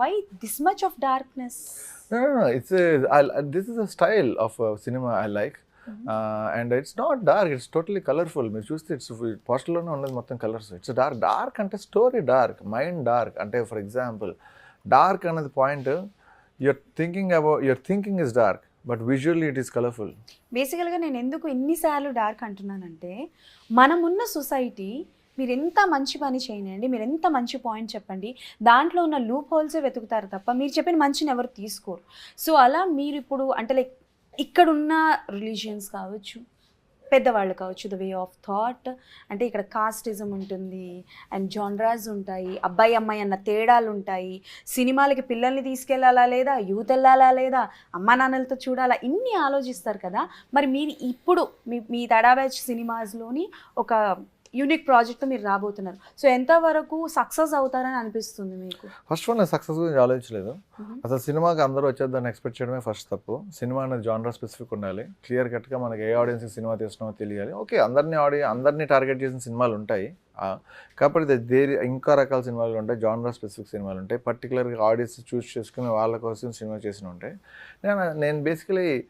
Why this much of darkness is a style of uh, cinema I like. Uh, and it's not dark, it's totally colorful. మీరు చూస్తే it's పోస్టర్లోనే ఉన్నది మొత్తం colours it's dark dark అంటే story dark mind dark అంటే for example dark అన్నది point your thinking about your thinking is dark but visually it is colourful బేసికల్గా నేను ఎందుకు ఎన్నిసార్లు డార్క్ అంటున్నానంటే మనమున్న సొసైటీ మీరు ఎంత మంచి పని చేయండి మీరు ఎంత మంచి పాయింట్ చెప్పండి. దాంట్లో ఉన్న లూప్ హోల్సే వెతుకుతారు తప్ప మీరు చెప్పిన మంచిని ఎవరు తీసుకోరు. సో అలా మీరు ఇప్పుడు అంటే లైక్ ఇక్కడున్న రిలీజియన్స్ కావచ్చు పెద్దవాళ్ళు కావచ్చు ద వే ఆఫ్ థాట్ అంటే ఇక్కడ కాస్టిజం ఉంటుంది అండ్ జాన్రాజ్ ఉంటాయి అబ్బాయి అమ్మాయి అన్న తేడాలు ఉంటాయి. సినిమాలకి పిల్లల్ని తీసుకెళ్ళాలా లేదా యూత్ వెళ్ళాలా లేదా అమ్మా నాన్నలతో చూడాలా ఇన్ని ఆలోచిస్తారు కదా. మరి మీరు ఇప్పుడు మీ మీ తడా బ్యాచ్ సినిమాస్లోని ఒక యూనిక్ ప్రాజెక్ట్తో మీరు రాబోతున్నారు. సో ఎంతవరకు సక్సెస్ అవుతారని అనిపిస్తుంది మీకు? ఫస్ట్ వన్ నేను సక్సెస్ గురించి ఆలోచించలేదు. అసలు సినిమాకి అందరూ వచ్చేదాన్ని ఎక్స్పెక్ట్ చేయడమే ఫస్ట్ తప్పు. సినిమా అనేది జానర్ స్పెసిఫిక్ ఉండాలి. క్లియర్ కట్గా మనకి ఏ ఆడియన్స్కి సినిమా తీస్తున్నామో తెలియాలి. ఓకే అందరినీ ఆడి అందరినీ టార్గెట్ చేసిన సినిమాలు ఉంటాయి. కాకపోతే దేని ఇంకా రకాల సినిమాలు ఉంటాయి జానర్ స్పెసిఫిక్ సినిమాలు ఉంటాయి. పర్టికులర్గా ఆడియన్స్ చూస్ చేసుకుని వాళ్ళ కోసం సినిమా చేసిన ఉంటాయి. నేను నేను బేసికలీ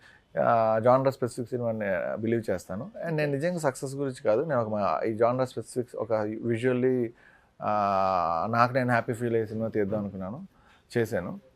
జానర్ స్పెసిఫిక్ సినిమాని బిలీవ్ చేస్తాను. అండ్ నేను నిజంగా సక్సెస్ గురించి కాదు. నేను ఒక మా- ఈ జానర్ స్పెసిఫిక్ ఒక విజువల్లీ నాకు నేను హ్యాపీ ఫీల్ అయ్యే సినిమా తీద్దాం అనుకున్నాను చేశాను.